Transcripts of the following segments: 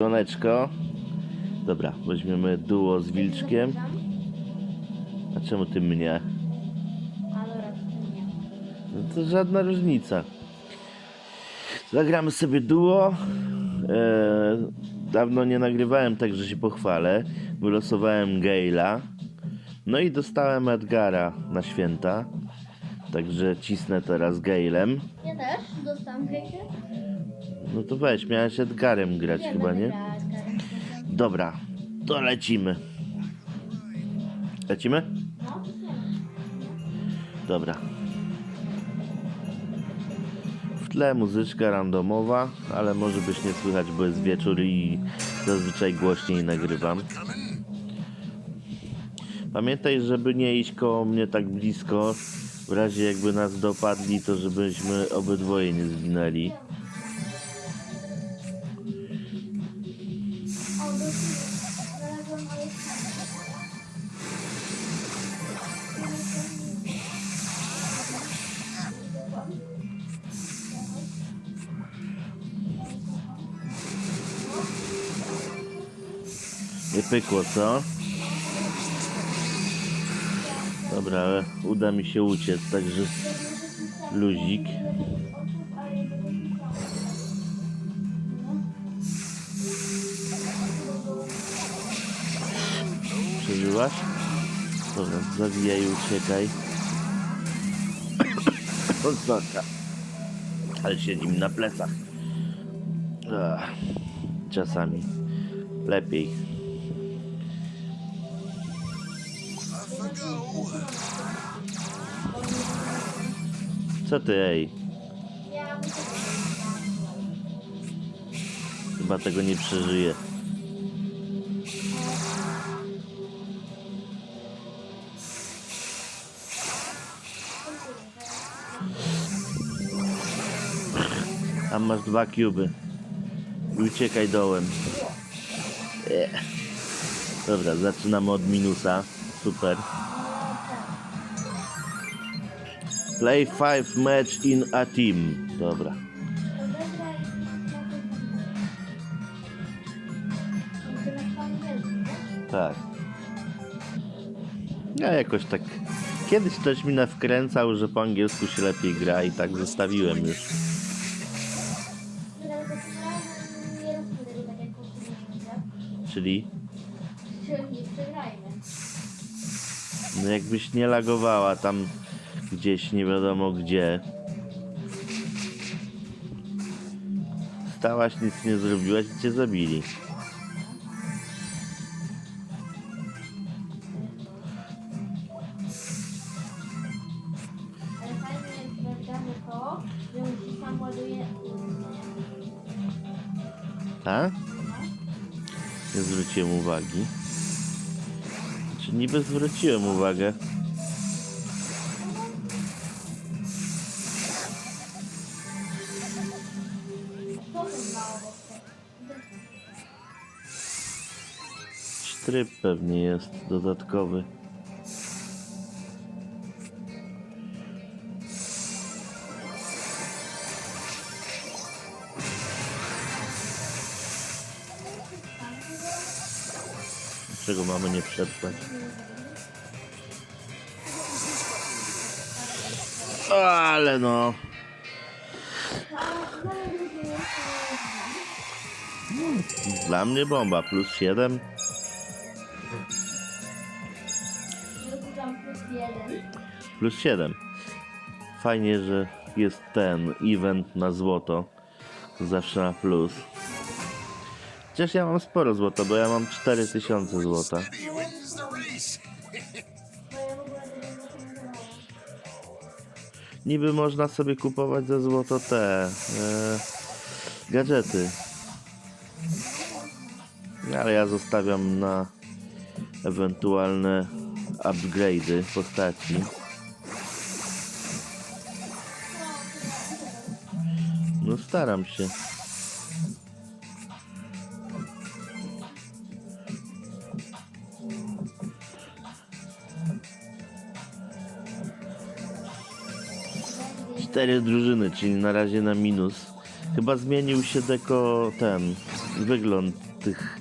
Żoneczko. Dobra, weźmiemy duo z Wilczkiem. A czemu ty mnie? No to żadna różnica. Zagramy sobie duo. E, dawno nie nagrywałem, także się pochwalę. Wylosowałem Gale'a. No i dostałem Edgara na święta. Także cisnę teraz Gale'em. Ja też dostałam hejkę. No to weź, miałeś Edgarem grać chyba, nie? Dobra, to lecimy. Lecimy? Dobra. W tle muzyczka randomowa, ale może być nie słychać, bo jest wieczór i zazwyczaj głośniej nagrywam. Pamiętaj, żeby nie iść koło mnie tak blisko. W razie jakby nas dopadli, to żebyśmy obydwoje nie zginęli. Pykło, co? Dobra, uda mi się uciec, także luzik. Przeżyłaś? Dobra, zawijaj uciekaj. Zaka. Ale siedzi mi na plecach. Ach, czasami lepiej. Co ty, ej? Chyba tego nie przeżyję. A masz dwa kuby. Uciekaj dołem. Eh. Dobra, zaczynamy od minusa. Super. Play five match in a team. Dobra. tak? Ja jakoś tak. Kiedyś ktoś mi wkręcał, że po angielsku się lepiej gra i tak zostawiłem już. Czyli, no jakbyś nie lagowała tam gdzieś nie wiadomo gdzie. Stałaś, nic nie zrobiłaś i cię zabili. Tak? Nie zwróciłem uwagi. Czy niby zwróciłem uwagę? Tryb pewnie jest dodatkowy. Czego mamy nie przetrwać? Ale no. Dla mnie bomba. Plus 7. Plus 7. Fajnie, że jest ten event na złoto. Zawsze na plus. Chociaż ja mam sporo złota, bo ja mam 4000 złota. Niby można sobie kupować za złoto te e, gadżety. Ale ja zostawiam na ewentualne upgrade'y postaci. No staram się. Cztery drużyny, czyli na razie na minus. Chyba zmienił się tylko ten wygląd tych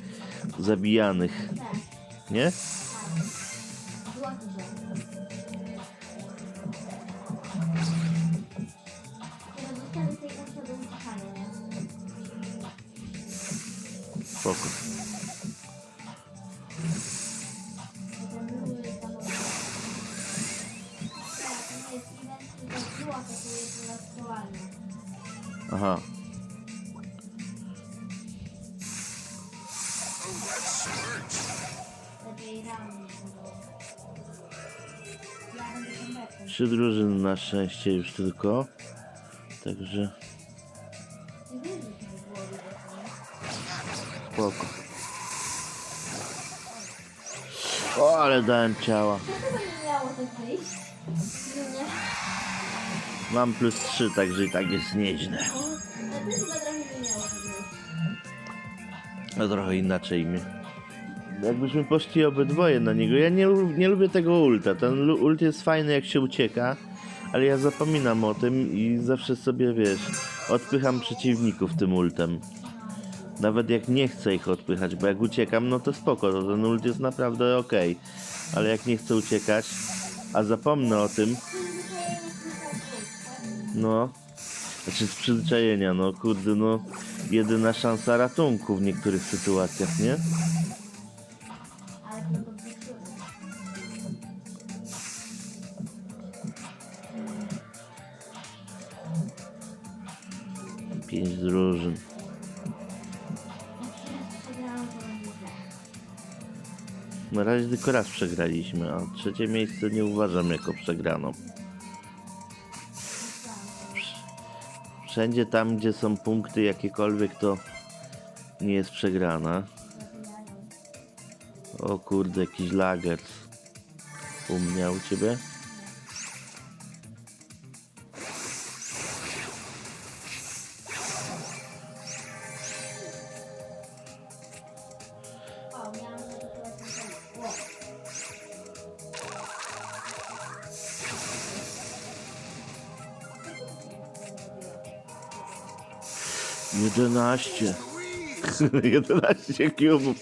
zabijanych, nie? Będę kombetem. Trzy drużyny na szczęście już tylko. Także spoko. O, ale dałem ciała. Mam plus 3, także i tak jest nieźle. No trochę inaczej mnie. Jakbyśmy poszli obydwoje na niego. Ja nie, nie lubię tego ulta. Ten ult jest fajny jak się ucieka, ale ja zapominam o tym i zawsze sobie wiesz, odpycham przeciwników tym ultem. Nawet jak nie chcę ich odpychać, bo jak uciekam, no to spoko, to ten ult jest naprawdę ok. Ale jak nie chcę uciekać, a zapomnę o tym, no, znaczy z przyzwyczajenia, no kurde, no, jedyna szansa ratunku w niektórych sytuacjach, nie? Razie tylko raz przegraliśmy, a trzecie miejsce nie uważam jako przegraną. Wszędzie tam, gdzie są punkty jakiekolwiek, to nie jest przegrana. O kurde, jakiś lager. U mnie, u ciebie? 11. 11 kubów.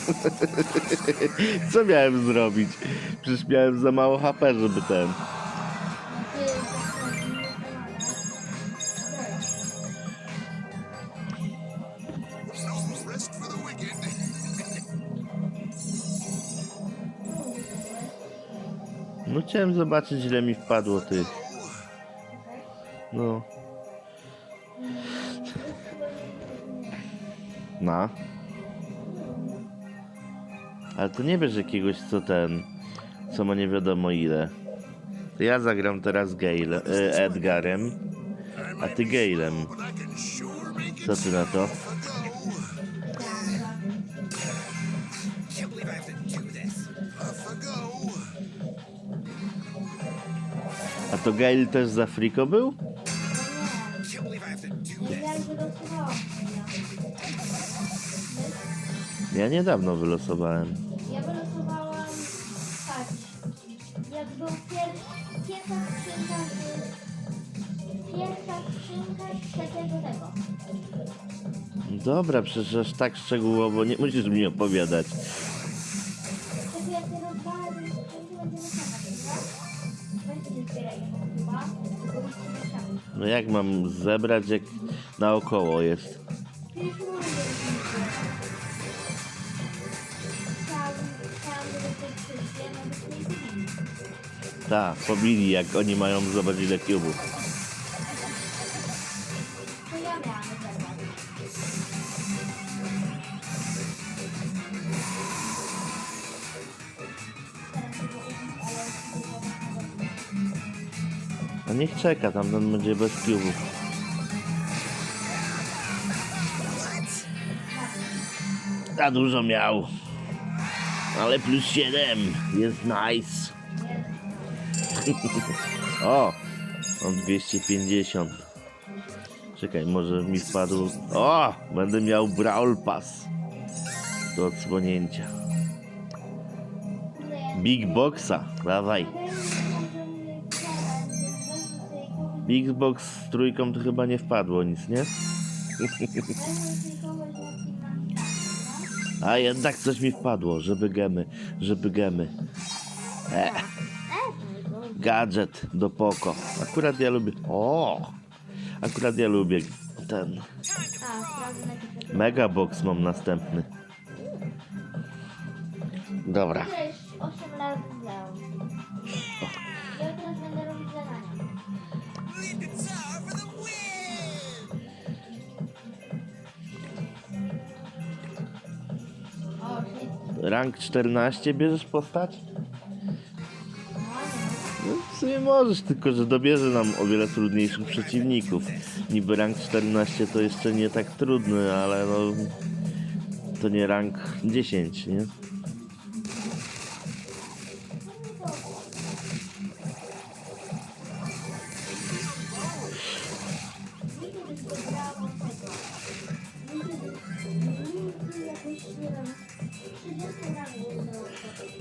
Co miałem zrobić? Przecież miałem za mało HP, żeby ten... No chciałem zobaczyć ile mi wpadło tych. No. Na. Ale to nie wiesz jakiegoś co ten, co ma nie wiadomo ile. To ja zagram teraz Gale, e, Edgarem, a ty it Co ty na to? A to Gale też za Friko był? Ja już wylosowałam. Ja niedawno wylosowałem. Ja wylosowałam tak. Jak był pier... pierwsza skrzynka. Pierwsza skrzynka trzeciego tego. Dobra, przecież aż tak szczegółowo nie musisz mi opowiadać. Jak mam zebrać, jak naokoło jest? Tak, pobili, jak oni mają zobaczyć ile kubów. Czeka, tam będzie bez kubów. Za dużo miał. Ale plus 7 jest nice. o, mam 250. Czekaj, może mi wpadł. O, będę miał Brawl Pass do odsłonięcia. Big Boxa, dawaj. Big Box z trójką to chyba nie wpadło nic, nie? A jednak coś mi wpadło, żeby gemy, żeby gemy. E, gadżet do poko. Akurat ja lubię. O! Akurat ja lubię ten. A, sprawdzę najpierw. Mega box mam następny. Dobra. Cześć, 8 lat Rank 14 bierzesz postać? No, w sumie możesz, tylko że dobierze nam o wiele trudniejszych przeciwników. Niby rank 14 to jeszcze nie tak trudny, ale no... To nie rank 10, nie?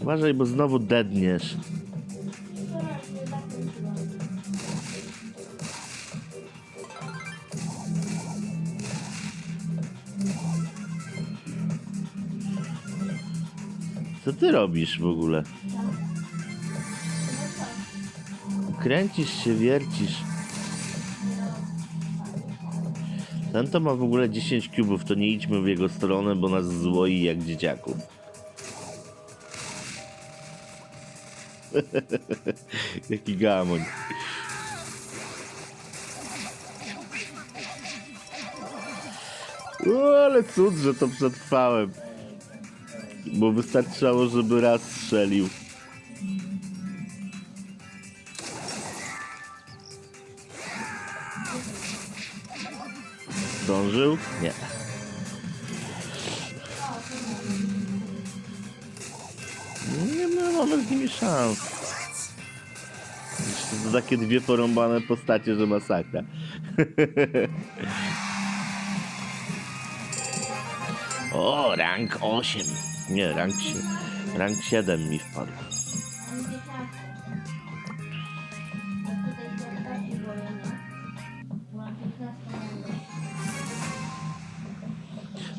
Uważaj, bo znowu dedniesz. Co ty robisz w ogóle? Kręcisz się, wiercisz. Ten to ma w ogóle 10 kubów, to nie idźmy w jego stronę, bo nas złoi jak dzieciaków. Jaki gamoń. O, ale cud, że to przetrwałem. Bo wystarczało, żeby raz strzelił. Zdążył? Nie. Mamy z nimi szans. To takie dwie porąbane postacie, że masakra. o, rank 8. Nie, rank, rank 7 mi wpadł.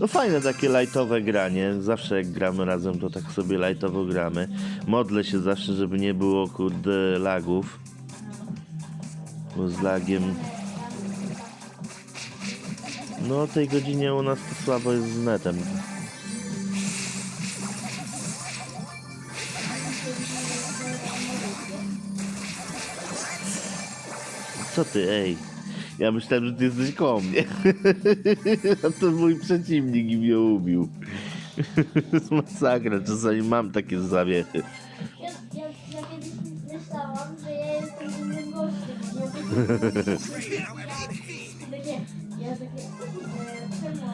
No fajne takie lightowe granie. Zawsze jak gramy razem, to tak sobie lightowo gramy. Modlę się zawsze, żeby nie było kurde lagów. Bo z lagiem. No o tej godzinie u nas to słabo jest z netem. Co ty, ej? Ja myślałem, że ty jesteś koło mnie. A to mój przeciwnik i mnie ubił. To jest masakra, czasami mam takie zawiechy. Ja, ja, ja kiedyś myślałam, że ja jestem innym gościem. Ja takie, takie, ja takie, e, czemu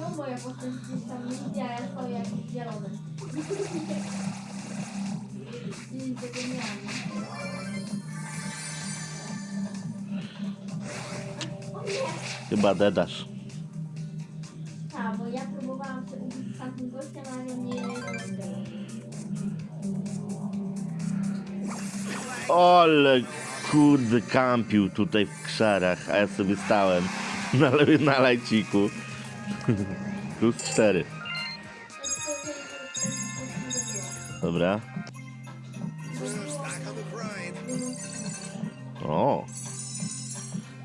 no moja postać gdzieś tam nie widziała, ja stał jakimś dialogiem. I tego miałam. O Chyba dedasz. Tak, bo ja próbowałam się ubić z tamtym gościem, ale nie. Ole kurde kampił tutaj w krzarach, a ja sobie stałem na, na lajciku. Plus 4. Dobra. O.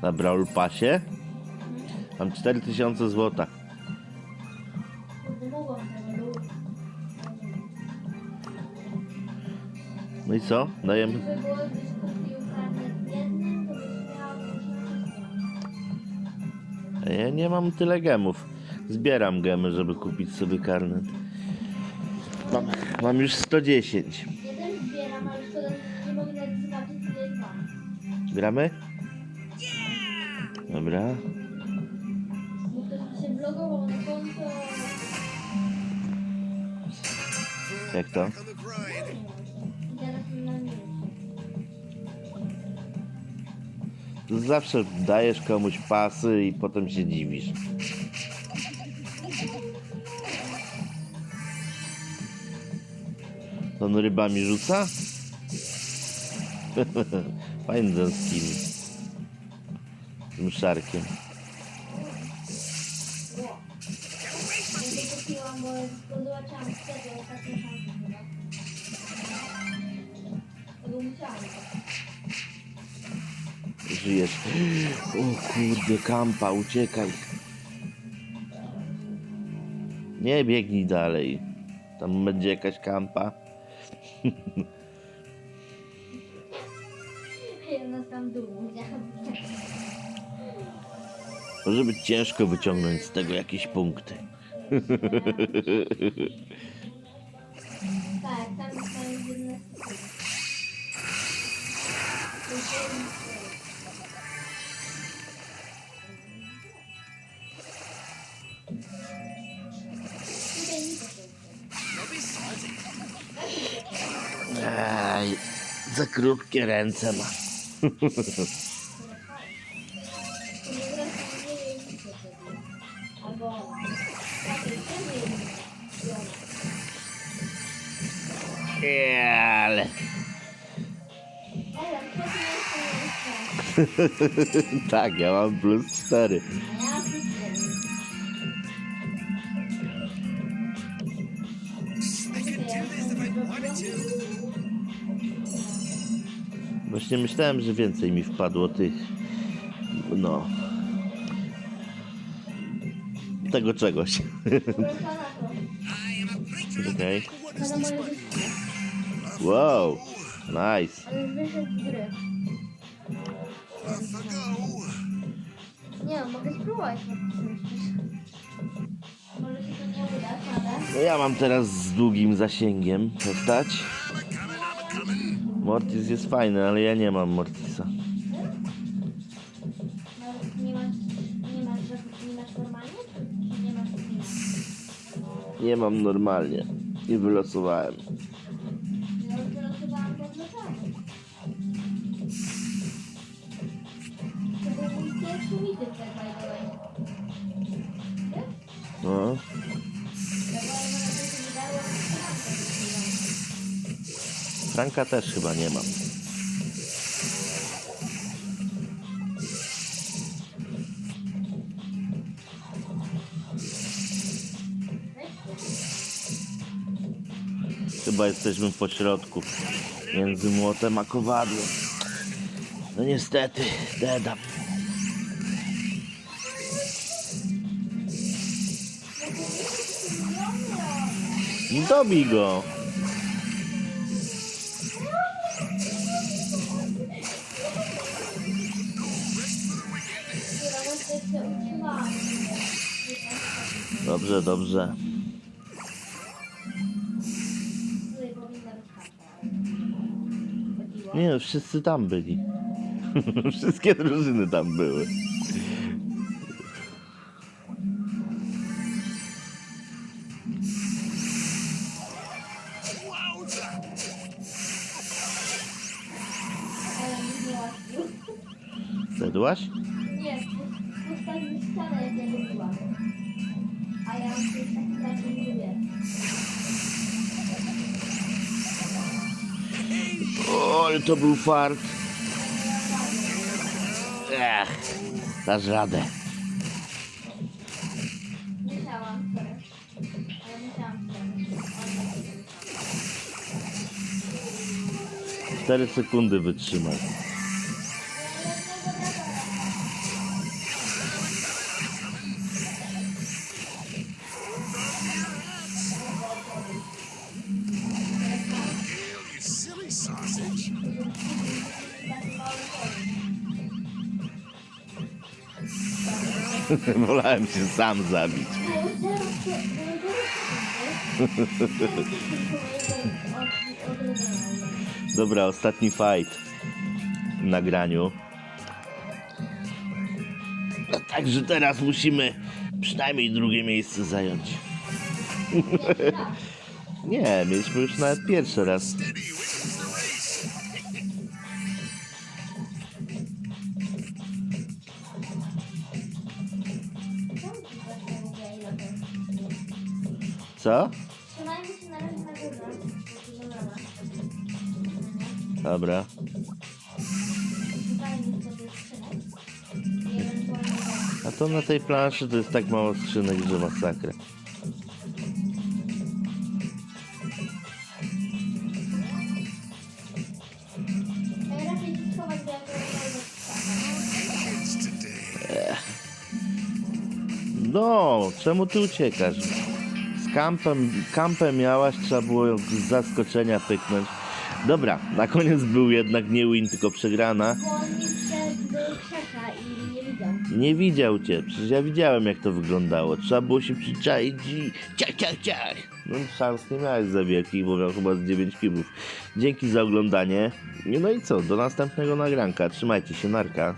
Na Brawl Passie? Mam 4000 złota. Kurde, mogłam tego lubić. No i co? Dajemy. Ja nie mam tyle gemów. Zbieram gemy, żeby kupić sobie karnet. Mam, mam już 110. jeden Dobra. Bo ktoś się vlogował na konto. Jak to? Minus. Zawsze dajesz komuś pasy i potem się dziwisz. On rybami rzuca? Fajny ten skin. Tym szarkiem. Bo zobaczyłam w sklepie ostatnio szansę chyba. Tego musiałam. Żyjesz. O kurde, kampa, uciekaj. Nie biegnij dalej. Tam będzie jakaś kampa. Ja nas tam dół. Może być ciężko wyciągnąć z tego jakieś punkty. Tak, tam jest jedna. Ej, za krótkie ręce ma. tak, ja mam plus 4. A ja wszystko. I could do this if I wanted to. Właśnie myślałem, że więcej mi wpadło tych. No. Tego czegoś. Okej. Życie. Wow. Nice. Nie no, mogę spróbować. Może się to nie uda, ale... No ja mam teraz z długim zasięgiem postać. Mortis jest fajny, ale ja nie mam Mortisa. No, nie masz, nie masz, nie masz normalnie? Czy nie masz Nie mam normalnie. I wylosowałem. Franka też chyba nie mam. Chyba jesteśmy w pośrodku między młotem a kowadłem. No niestety, dedam. Dobij go. Dobrze, dobrze. Nie, no, wszyscy tam byli. Wszystkie drużyny tam były. Mnie nie postawił ścianę jak ja lubiłam. A ja taki nie wiem. O, ale to był fart. Ech, dasz radę. Ale. 4 sekundy wytrzymaj. Wolałem się sam zabić. Dobra, ostatni fight w nagraniu. No, także teraz musimy przynajmniej drugie miejsce zająć. Nie, mieliśmy już nawet pierwszy raz. Co? Trzymajmy się na razie na górze. dobra. A to na tej planszy to jest tak mało skrzynek, że masakra. No, czemu ty uciekasz? Kampem, kampem miałaś, trzeba było z zaskoczenia pyknąć. Dobra, na koniec był jednak nie win, tylko przegrana. On mi i nie widział. Nie widział cię, przecież ja widziałem jak to wyglądało. Trzeba było się przyczaić i ciach, ciach, ciach. No szans nie miałeś za wielkich, bo miał chyba z 9 kibów. Dzięki za oglądanie. No i co, do następnego nagranka. Trzymajcie się, narka.